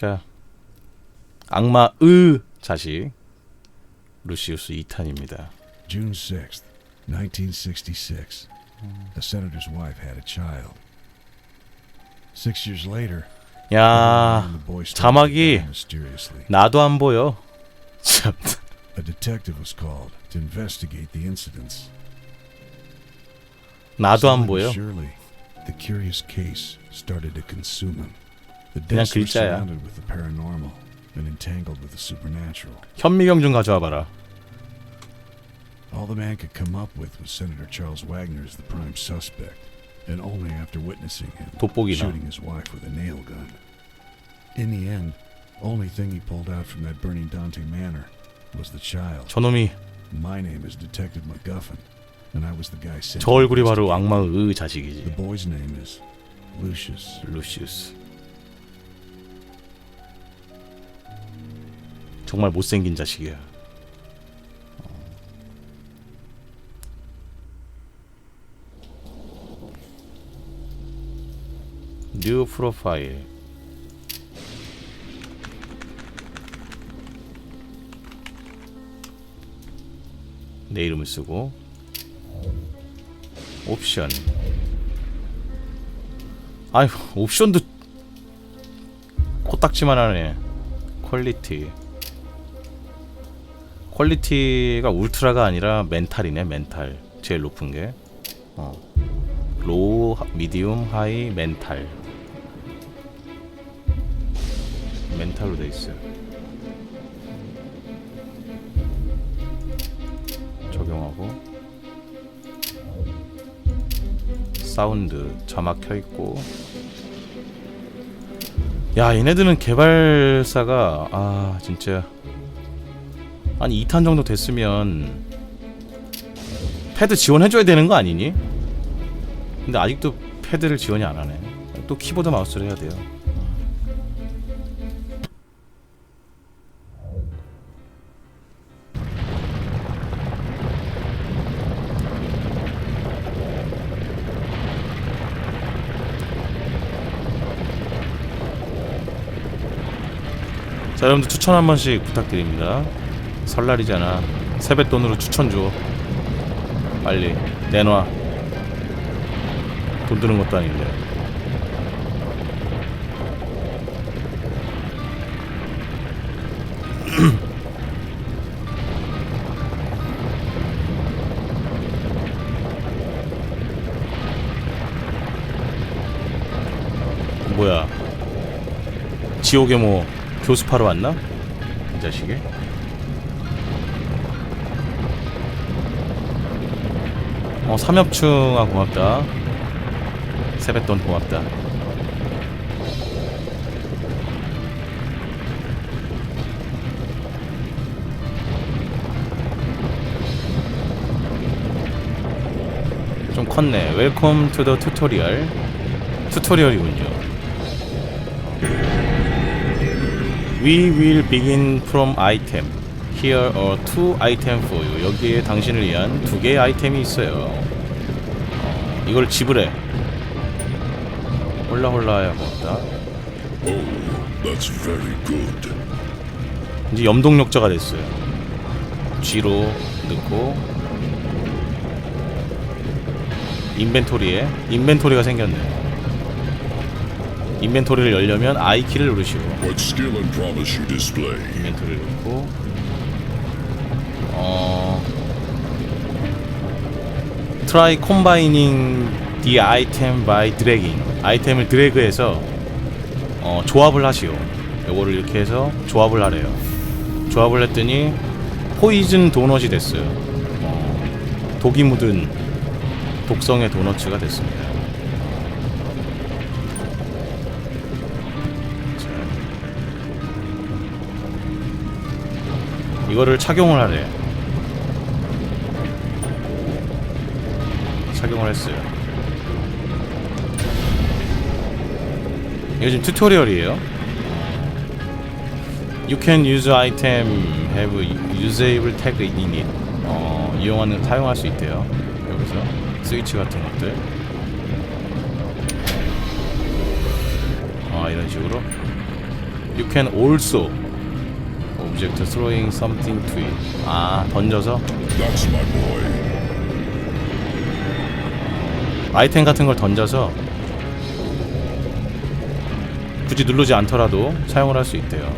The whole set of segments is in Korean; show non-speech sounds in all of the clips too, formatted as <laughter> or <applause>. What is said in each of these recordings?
자 악마의 자식 루시우스 2탄입니다. June 6th, 1966. The senator's wife had a child. Six years later, 야 the boy started to 자막이 die mysteriously. 나도 안 보여. 참. A detective was called to investigate the incidents. 나도 안 Slowly but 보여. Surely, the curious case started to consume him. The 그냥 deaths were 글자야. surrounded with the paranormal and entangled with the supernatural. 현미경 좀 가져와 봐라. All the man could come up with was Senator Charles Wagner as the prime suspect, and only after witnessing him 돋보기나. shooting his wife with a nail gun. In the end, only thing he pulled out from that burning Dante manor was the child. 저놈이 My name is Detective MacGuffin, and I was the guy sent. 저 to 얼굴이 바로 investigate. 악마의 The 자식이지. boy's name is Lucius. 루시우스. 정말 못생긴 자식이야. 뉴 프로파일. 내 이름을 쓰고 옵션. 아휴 옵션도 코딱지만 하네 퀄리티 퀄리티가 울트라가 아니라 멘탈이네 멘탈. 제일 높은 게. 어. 로우 미디움 하이 멘탈. 멘탈로 돼 있어요. 적용하고. 사운드 자막 켜 있고. 야 얘네들은 개발사가 아 진짜 아니 2탄 정도 됐으면 패드 지원해줘야 되는 거 아니니? 근데 아직도 패드를 지원이 안 하네. 또 키보드 마우스를 해야 돼요. 자 여러분들 추천 한 번씩 부탁드립니다 설날이잖아. 세뱃돈으로 추천 줘. 빨리 내놔. 돈 드는 것도 아닌데. <clears throat> 뭐야? 지옥에 뭐 교습하러 왔나? 이 자식이 어 삼엽충아 고맙다 세뱃돈 고맙다 좀 컸네 웰컴 투 더 튜토리얼 튜토리얼이군요 We will begin from item. Here are two item for you. 여기에 당신을 위한 두 개의 아이템이 있어요. 어, 이걸 지불해. 홀라홀라야 very good. 이제 염동력자가 됐어요. G로 넣고 인벤토리에 인벤토리가 생겼네. 인벤토리를 열려면 I 키를 누르시고? 인벤토리를 넣고 어 try combining the item by dragging. 아이템을 드래그해서 어 조합을 하시오. 요거를 이렇게 해서 조합을 하래요. 조합을 했더니 포이즌 도넛이 됐어요. 어, 독이 묻은 독성의 도너츠가 됐습니다. 이거를 착용을 하래. 착용을 했어요. 이거 지금 튜토리얼이에요. You can use item have usable tag in it. 어, 이용하는 사용할 수 있대요. 여기서 스위치 같은 것들. 아 이런 식으로 You can also object throwing something to it. 아 던져서 That's my boy. 아이템 같은 걸 던져서 굳이 누르지 않더라도 사용을 할 수 있대요.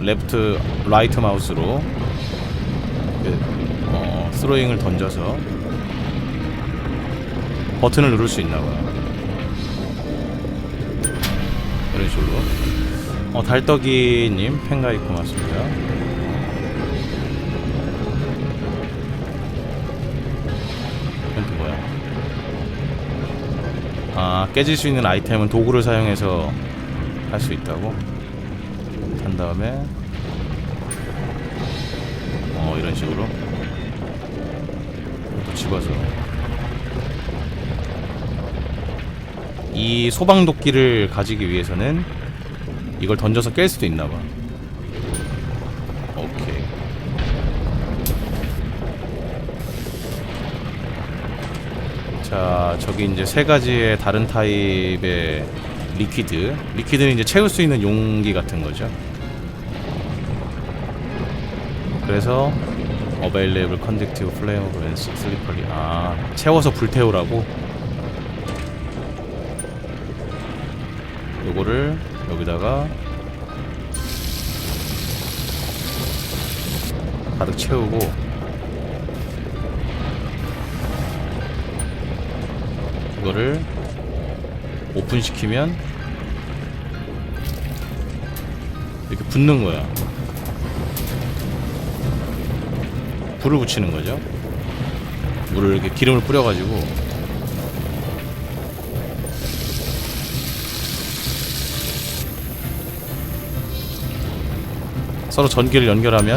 레프트, 라이트 마우스로 그, 어, 스로잉을 던져서 버튼을 누를 수 있나 봐요. 이런 식으로. 어, 달떡이님 팬가입 고맙습니다. 깨질 수 있는 아이템은 도구를 사용해서 할 수 있다고? 한 다음에 어 이런 식으로? 또 집어서. 이 소방도끼를 가지기 위해서는 이걸 던져서 깰 수도 있나봐 자 저기 이제 세 가지의 다른 타입의 리퀴드. 리퀴드는 이제 채울 수 있는 용기 같은 거죠. 그래서 available conductive flammable and slippery. 아 채워서 불태우라고? 요거를 여기다가 가득 채우고 이거를 오픈시키면 이렇게 붙는 거야. 불을 붙이는 거죠. 물을 이렇게 기름을 뿌려가지고 서로 전기를 연결하면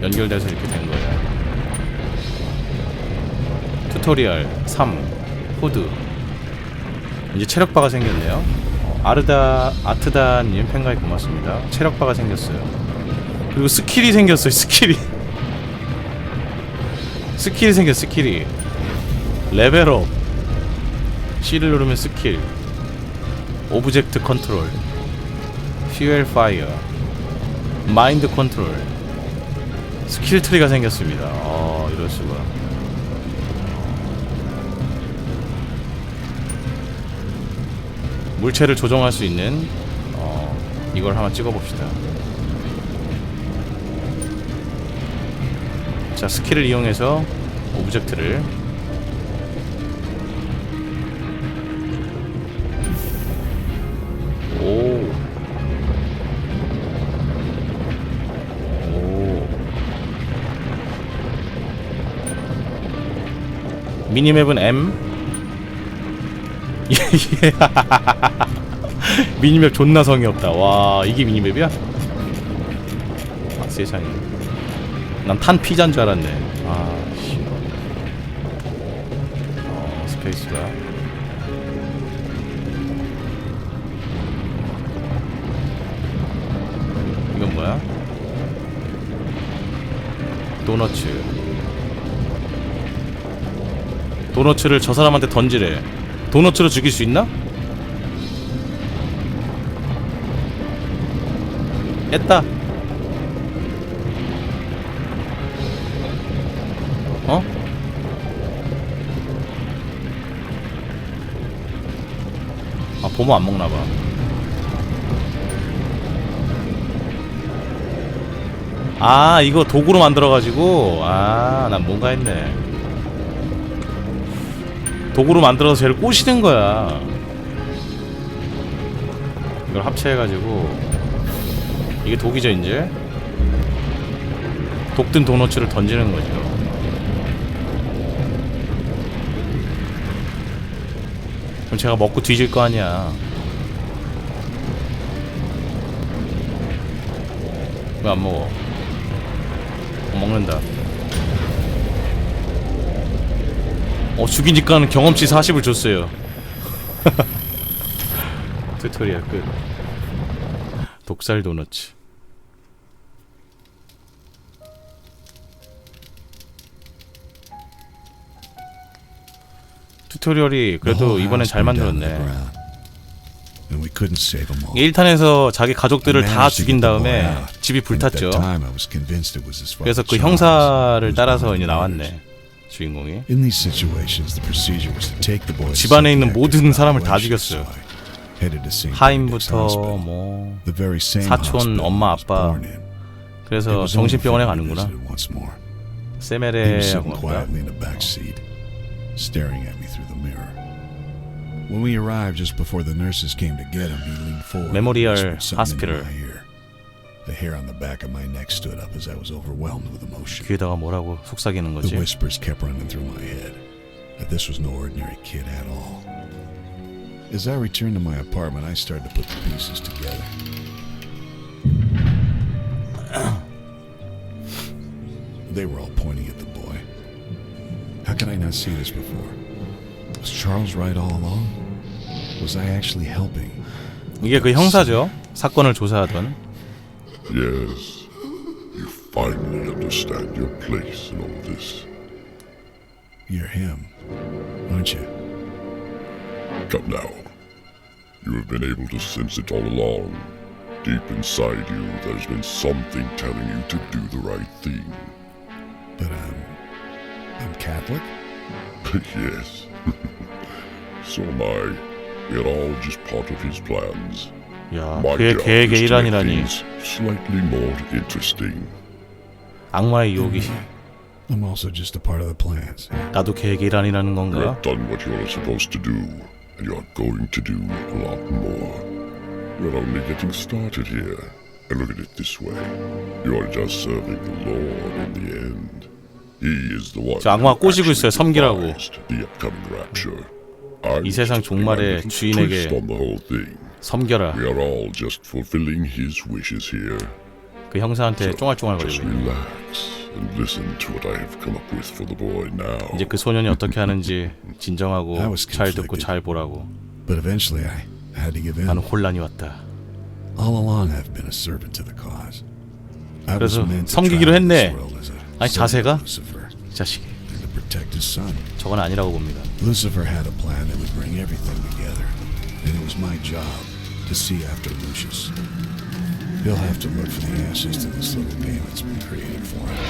연결돼서 이렇게 된 거예요. 튜토리얼 3 코드. 이제 체력바가 생겼네요. 어, 아르다 아트다님 팬가입 고맙습니다. 체력바가 생겼어요. 그리고 스킬이 생겼어요 스킬이. <laughs> 스킬이 생겼 스킬이. 레벨업. C를 누르면 스킬. 오브젝트 컨트롤. 퓨엘 파이어. 마인드 컨트롤. 스킬 트리가 생겼습니다. 어 이럴 수가 물체를 조정할 수 있는 어, 이걸 한번 찍어봅시다. 자 스킬을 이용해서 오브젝트를. 미니맵은 M. <laughs> 미니맵 존나 성의 없다. 와, 이게 미니맵이야? 아, 세상에. 난 탄 피자인 줄 알았네. 아, 씨. 어, 스페이스가. 이건 뭐야? 도너츠. 도너츠를 저 사람한테 던지래. 도너츠로 죽일 수 있나? 했다. 어? 아 보면 안 먹나 봐. 아 이거 도구로 만들어 가지고 아 난 뭔가 했네. 도구로 만들어서 쟤를 꼬시는 거야. 이걸 합체해가지고 이게 독이죠 이제. 독든 도너츠를 던지는 거죠. 그럼 제가 먹고 뒤질 거 아니야. 왜 안 먹어? 어, 먹는다. 어 죽이니까는 경험치 40을 줬어요 튜토리얼 끝 독살 도너츠 튜토리얼이 그래도 이번엔 잘 만들었네 ground. and we couldn't save them all. 1탄에서 자기 가족들을 다 죽인 다음에 집이 불탔죠. 그래서 그 형사를 따라서 이제. 나왔네. 주인공이. In these situations, the procedure was to take the boy. 집안에 있는 모든 사람을 다 죽였어요. Headed to St. Benedict's 하임부터 Hospital, 뭐 the very same 사촌, hospital 엄마, I was 아빠. born in. It 그래서 was only 정신병원에 fitting we 가는구나. visited once more. He was 세메레하고 sitting 뭔가. quietly in the back seat, staring at me through the mirror. When we arrived just before the nurses came to get him, he leaned forward. and Memorial whispered something into Hospital. my ear. The hair on the back of my neck stood up as I was overwhelmed with emotion. 귀에다가 뭐라고 속삭이는 The 거지? whispers kept running through my head that this was no ordinary kid at all. As I returned to my apartment, I started to put the pieces together. <clears throat> they were all pointing at the boy. How could I not see this before? Was Charles right all along? Was I actually helping? 이게 그 형사죠. 사건을 조사하던. Yes, you finally understand your place in all this. You're him, aren't you? Come now. You have been able to sense it all along. Deep inside you, there's been something telling you to do the right thing. But I'm. I'm Catholic? <laughs> yes. <laughs> so am I. We are all just part of his plans. 야, 그의 계획의 일환이라니. things slightly more interesting. 악마의 유혹이. I'm also just a part of the plans. 나도 계획의 일환이라는 건가? have done what you are supposed to do, and you are going to do a lot more. We're only getting started here. And look at it this way. You are just serving the Lord in the end. He is the one 저 악마가 who 꼬시고 있어요, 섬기라고. devised the upcoming rapture. I'm 이 세상 종말의 주인에게 섬겨라. We are all just fulfilling his wishes here. 그 형사한테 Just 쫑알쫑알거리고. 있네. relax and listen to what I have come up with for the boy now. 이제 그 소년이 어떻게 하는지 진정하고 I was 잘 듣고. 잘 보라고. But eventually I had to give in. 나는 혼란이 왔다. All along I've been a servant to the cause. I was 그래서 섬기기로 했네. world as a 아니, servant 자세가? 이 자식이. and to protect his son. 저건 아니라고 봅니다. Lucifer had a plan that would bring everything together, and it was my job to see after Lucius. He'll have to look for the answers to this little game that's been created for him.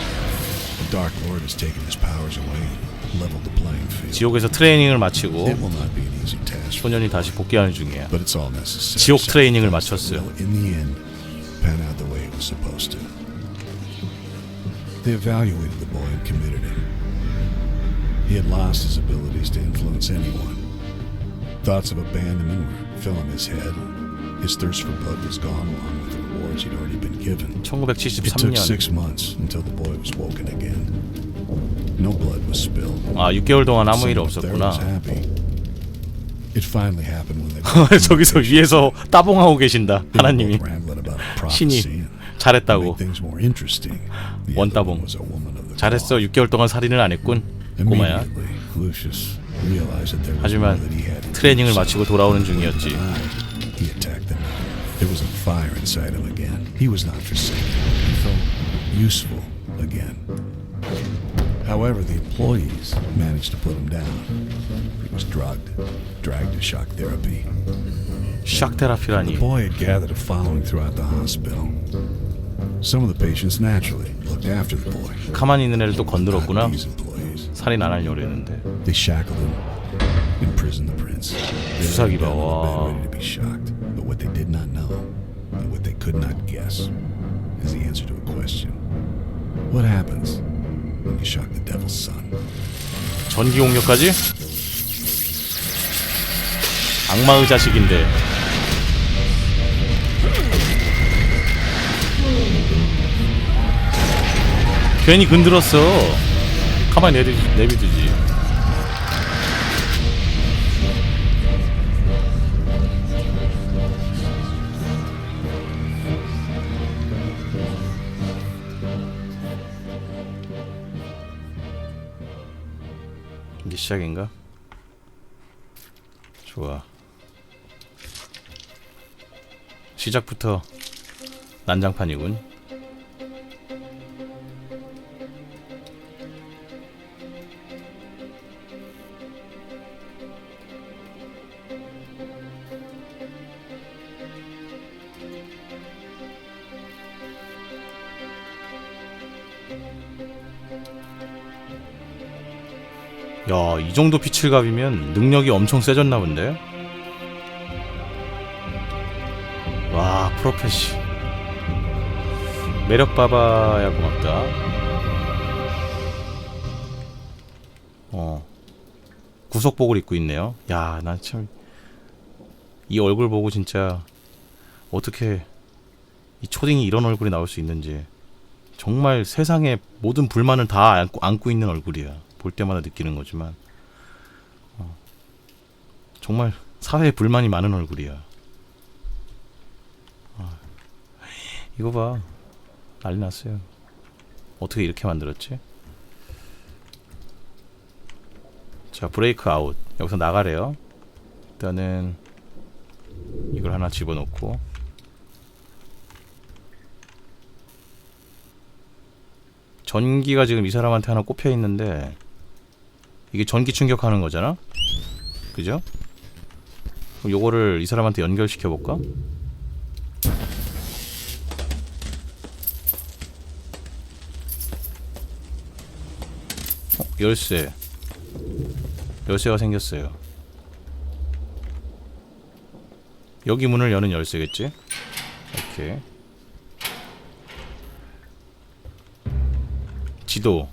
The Dark Lord has taken his powers away and leveled the playing field. 지옥에서 트레이닝을 마치고 It will not be an easy task, 소년이 다시 복귀하는 중이야. but it's all necessary. 지옥 트레이닝을 sacrifice that 마쳤어요. will, in the end, pan out the way it was supposed to. They evaluated the boy and committed him. He had lost his abilities to influence anyone. Thoughts of abandonment were filling his head. His thirst for blood was gone along with the rewards he'd already been given. It took 1973년. six months until the boy was woken again. No blood was spilled. 아, 6개월 동안 아무 일 없었구나. It finally happened when they 저기서 위에서 따봉하고 계신다. 하나님이 신이 잘했다고. make things more interesting. The 원 other one 따봉. was a woman of the 잘했어. law. 6개월 동안 살인을 안 했군. Immediately, Lucius realized that there was 하지만 more that he had to 트레이닝을 do. 마치고 돌아오는 중이었지. He attacked them. There was a fire inside him again. He was not forsaken. He felt useful again. However, the employees managed to put him down. He was drugged, dragged to shock therapy. 샥 The 테라피라니. boy had gathered a following throughout the hospital. Some of the patients naturally looked after the boy. 가만히 있는 애를 또 Not 건드렸구나. 살인 안 하려고 했는데. They shackled him, imprisoned the prince. They laid him down on the 와. bed ready to be shocked. But what they did not know, and what they could not guess, is the answer to a question. What happens when you shock the devil's son? 전기 공격까지? 악마의 자식인데. 괜히 건드렸어. 가만히 내비, 내비두지. 이게 시작인가? 좋아. 시작부터 난장판이군. 야, 이 정도 피칠갑이면 능력이 엄청 세졌나 본데? 와, 프로페시. 매력 봐봐야 고맙다. 어. 구속복을 입고 있네요. 야, 난 참. 이 얼굴 보고 진짜 어떻게 이 초딩이 이런 얼굴이 나올 수 있는지 정말 세상의 모든 불만을 다 안고, 안고 있는 얼굴이야. 볼 때마다 느끼는 거지만 어, 정말 사회에 불만이 많은 얼굴이야. 아, 이거 봐 난리 났어요. 어떻게 이렇게 만들었지? 자 브레이크 아웃 여기서 나가래요. 일단은 이걸 하나 집어넣고 전기가 지금 이 사람한테 하나 꼽혀 있는데 이게 전기 충격하는 거잖아? 그죠? 그럼 요거를 이 사람한테 연결시켜 볼까? 어, 열쇠 열쇠가 생겼어요 여기 문을 여는 열쇠겠지? 오케이 지도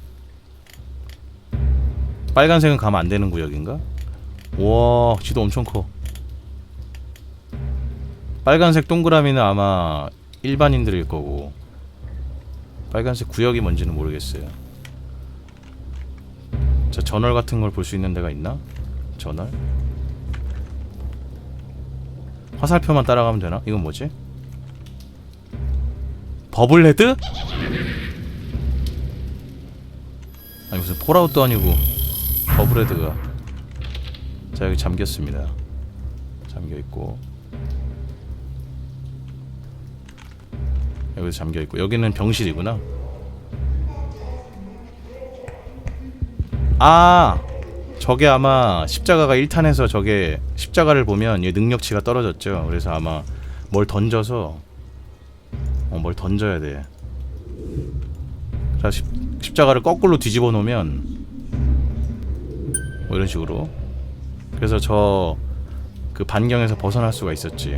빨간색은 가면 안 되는 구역인가? 와 지도 엄청 커 빨간색 동그라미는 아마 일반인들일 거고 빨간색 구역이 뭔지는 모르겠어요 자 전월 같은 걸 볼 수 있는 데가 있나? 전월? 화살표만 따라가면 되나? 이건 뭐지? 버블헤드? 아니 무슨 폴아웃도 아니고 버블헤드가 자 여기 잠겼습니다. 잠겨있고. 여기도 잠겨있고. 여기는 병실이구나. 아! 저게 아마 십자가가 1탄에서 저게 십자가를 보면 얘 능력치가 떨어졌죠. 그래서 아마 뭘 던져서 어, 뭘 던져야 돼. 자, 십, 십자가를 거꾸로 뒤집어 놓으면 뭐 이런 식으로. 그래서 저 그 반경에서 벗어날 수가 있었지.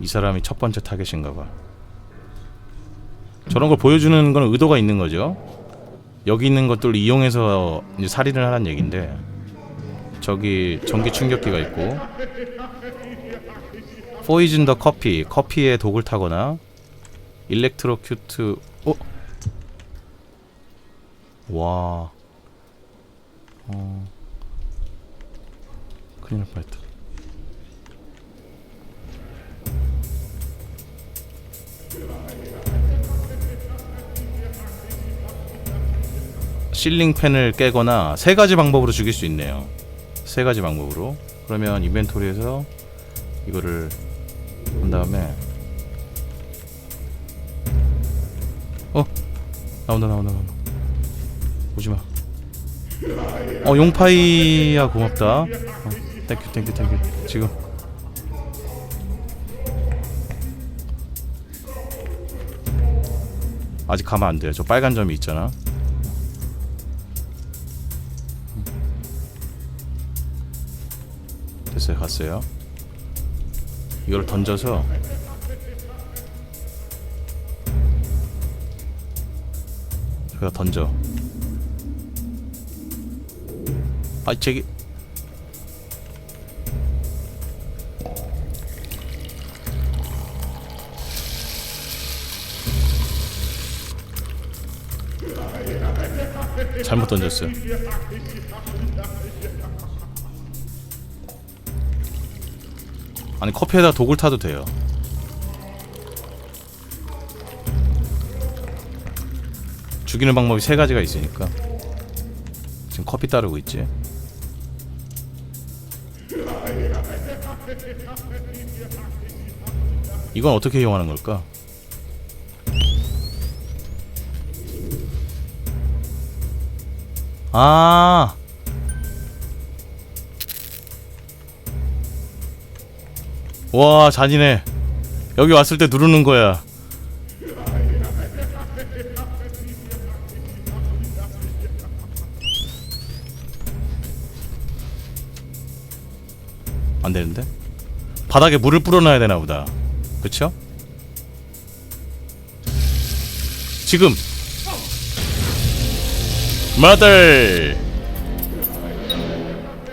이 사람이 첫 번째 타겟인가 봐. 저런 걸 보여주는 건 의도가 있는 거죠. 여기 있는 것들을 이용해서 살인을 하는 얘긴데 저기 전기 충격기가 있고. 포이즌 더 커피 커피에 독을 타거나 일렉트로큐트 어? 와. 어... 큰일 날 뻔했다. 실링 팬을 깨거나 세 가지 방법으로 죽일 수 있네요. 세 가지 방법으로. 그러면 인벤토리에서 이거를 한 다음에 어 나온다 나온다 나온다 오지 마. 어 용파이야 고맙다. 어, 땡큐 땡큐 땡큐 지금 아직 가면 안 돼요. 저 빨간 점이 있잖아. 갔어요? 이걸 던져서 여기다 던져. 아 저기. 잘못 던졌어요 아니 커피에다 독을 타도 돼요. 죽이는 방법이 세 가지가 있으니까 지금 커피 따르고 있지. 이건 어떻게 이용하는 걸까? 아 와 잔인해. 여기 왔을 때 누르는 거야. 안 되는데? 바닥에 물을 뿌려놔야 되나 보다. 그쵸? 지금. 마들!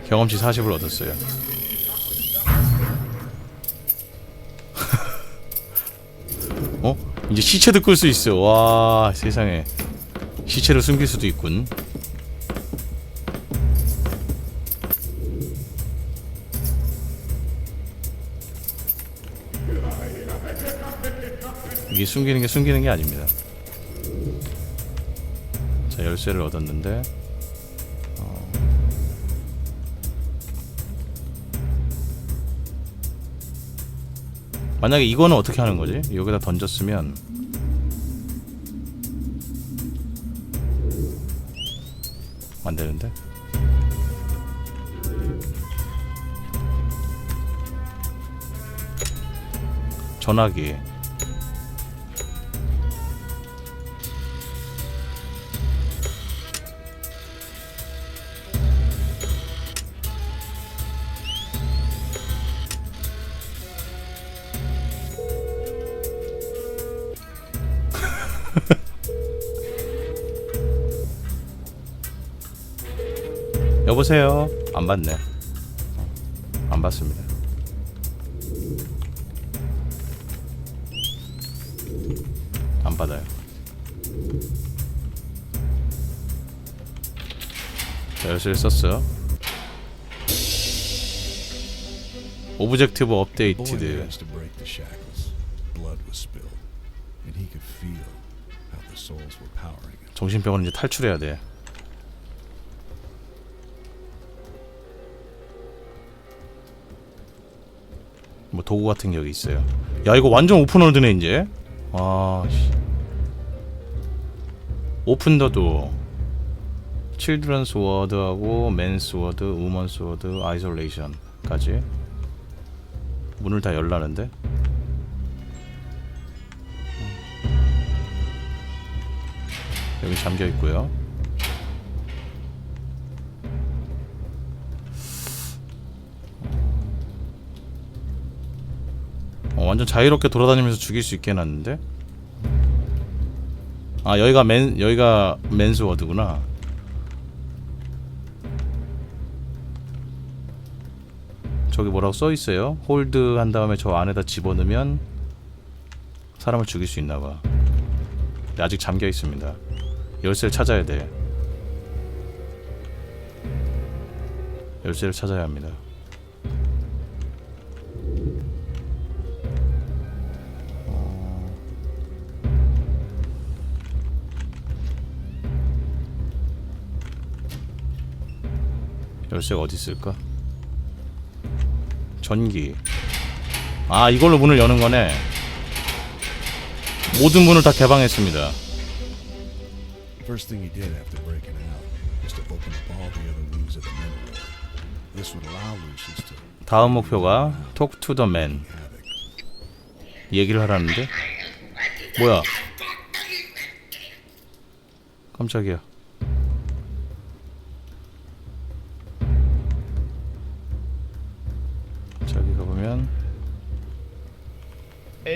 경험치 40을 얻었어요 이제 시체도 끌 수 있어. 와, 세상에. 시체를 숨길 수도 있군. 이게 숨기는 게 숨기는 게 아닙니다. 자, 열쇠를 얻었는데 만약에 이거는 어떻게 하는 거지? 여기다 던졌으면 안 되는데? 전화기 보세요 안 받네 안 받습니다 안 받아요 자 열쇠를 썼어 오브젝티브 업데이티드 managed to break the shackles. Blood was spilled, and he could feel how the souls were powering him. 정신병원 이제 탈출해야 돼. 뭐 도구 같은 게 여기 있어요. 야 이거 완전 오픈월드네 이제. 아 씨. 오픈 더도 칠드런스 워드하고 맨스 워드, 우먼스 워드, 아이솔레이션까지 문을 다 열라는데. 여기 잠겨 있고요. 완전 자유롭게 돌아다니면서 죽일 수 있게 해놨는데. 아 여기가 맨 여기가 맨스 워드구나. 저기 뭐라고 써 있어요? 홀드 한 다음에 저 안에다 집어넣으면 사람을 죽일 수 있나봐. 근데 아직 잠겨 있습니다. 열쇠를 찾아야 돼. 열쇠를 찾아야 합니다. 열쇠가 어디 있을까? 전기. 아, 이걸로 문을 여는 거네. 모든 문을 다 개방했습니다. First thing he did after breaking out was to open up all the other wings of the mineral. This would allow Lucius to 다음 목표가 Talk to the Man. havoc. 얘기를 하라는데? 뭐야? 깜짝이야.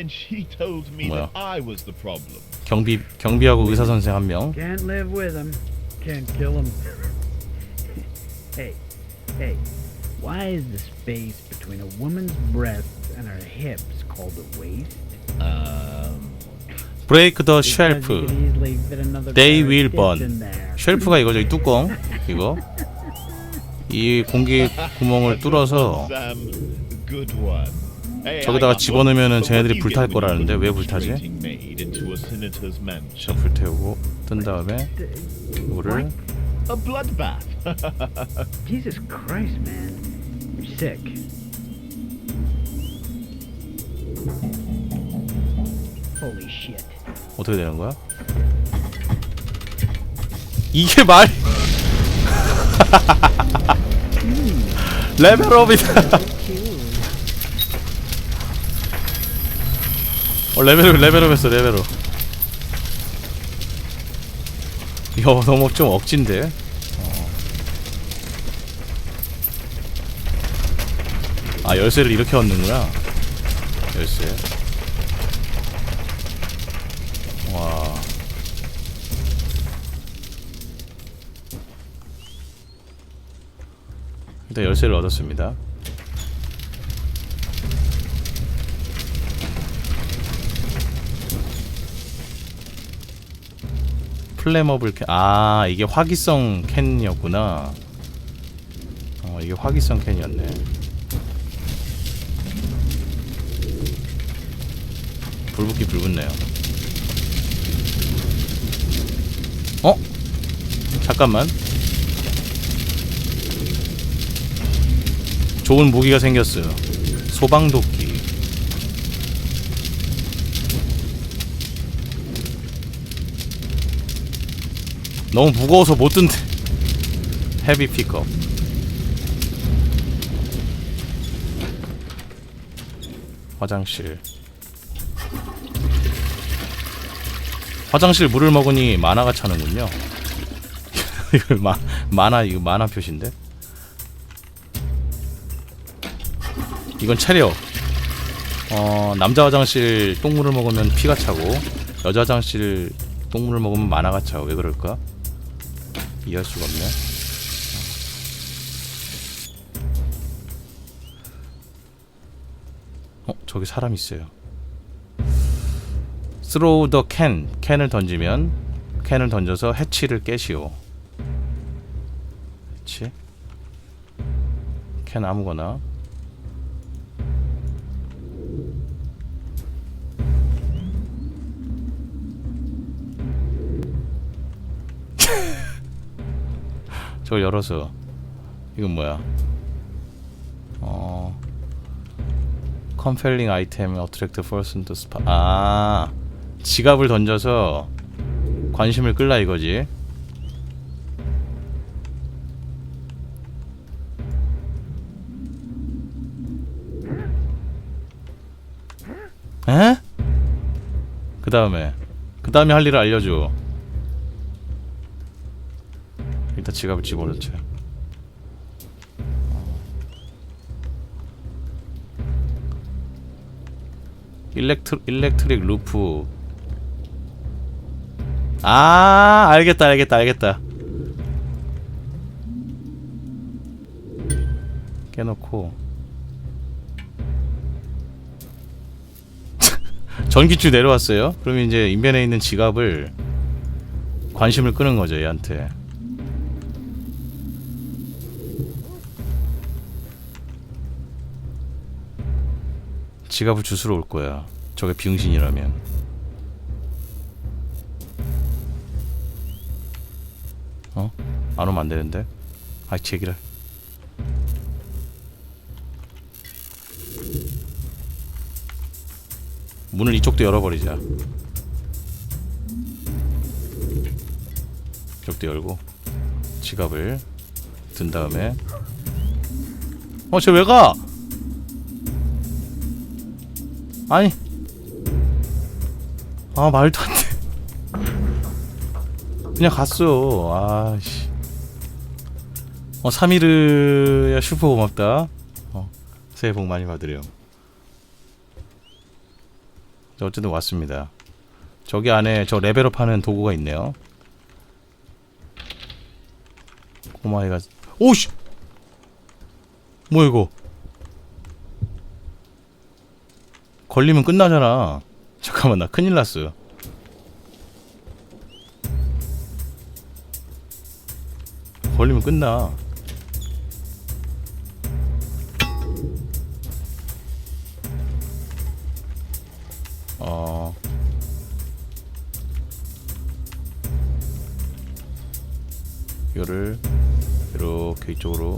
And she told me Well. that I was the problem. 경비 경비하고 의사 선생 한 명. Can't live with him. Can't kill him. hey, hey, why is the space between a woman's breasts and her hips called a waist? Um, 브레이크 더 Because you 쉘프. could easily fit another They pair of will tits burn. in there. 쉘프가 이거죠. 이 뚜껑. 이거. 이 공기 구멍을 뚫어서 Sam, good one. 저기다가 집어넣으면은 쟤네들이 불탈 거라는데 왜 불타지? 자? 불태우고 뜬 다음에 이거를 A bloodbath. Jesus Christ, man. You're sick. Holy shit. 어떻게 되는 거야? 이게 말 레벨업이다 어 레벨업 레벨업 했어 레벨업. 이거 너무 좀 억진데? 어. 아 열쇠를 이렇게 얻는구나. 열쇠. 와. 일단 열쇠를 얻었습니다 플레머블 캔. 아 이게 화기성 캔이었구나. 어 이게 화기성 캔이었네. 불붙기 불붙네요. 어? 잠깐만. 좋은 무기가 생겼어요. 소방도끼. 너무 무거워서 못 든대. 헤비 픽업. 화장실. 화장실 물을 먹으니 만화가 차는군요. <laughs> 이거 마, 만화 이거 만화 표시인데. 이건 체력. 어 남자 화장실 똥물을 먹으면 피가 차고 여자 화장실 똥물을 먹으면 만화가 차. 왜 그럴까? 이해할 수가 없네. 어, 저기 사람 있어요. Throw the can. 캔을 던지면 캔을 던져서 해치를 깨시오. 해치. 캔 아무거나. 저걸 열어서 이건 뭐야? 어 compelling item attract person to spot 아 지갑을 던져서 관심을 끌라 이거지. 에? 그 다음에 그 다음에 할 일을 알려줘. 일단 지갑을 집어넣자. 일렉트 일렉트릭 루프. 아 알겠다 알겠다 알겠다. 깨놓고 <laughs> 전기줄 내려왔어요. 그러면 이제 인벤에 있는 지갑을 관심을 끄는 거죠 얘한테. 지갑을 주스러 올 거야. 저게 병신이라면. 어? 안 오면 안 되는데. 아이 제기를. 문을 이쪽도 열어버리자. 이쪽도 열고 지갑을 든 다음에 어, 쟤 왜 가? 아니 아 말도 안 돼. 그냥 갔어. 아씨. 어 사미르야 슈퍼 고맙다. 어 새해 복 많이 받으렴. 자, 어쨌든 왔습니다. 저기 안에 저 레벨업 하는 도구가 있네요. 고마이가 오씨. 뭐야 이거? 걸리면 끝나잖아. 잠깐만 나 큰일 났어요. 걸리면 끝나. 어. 이거를 이렇게 이쪽으로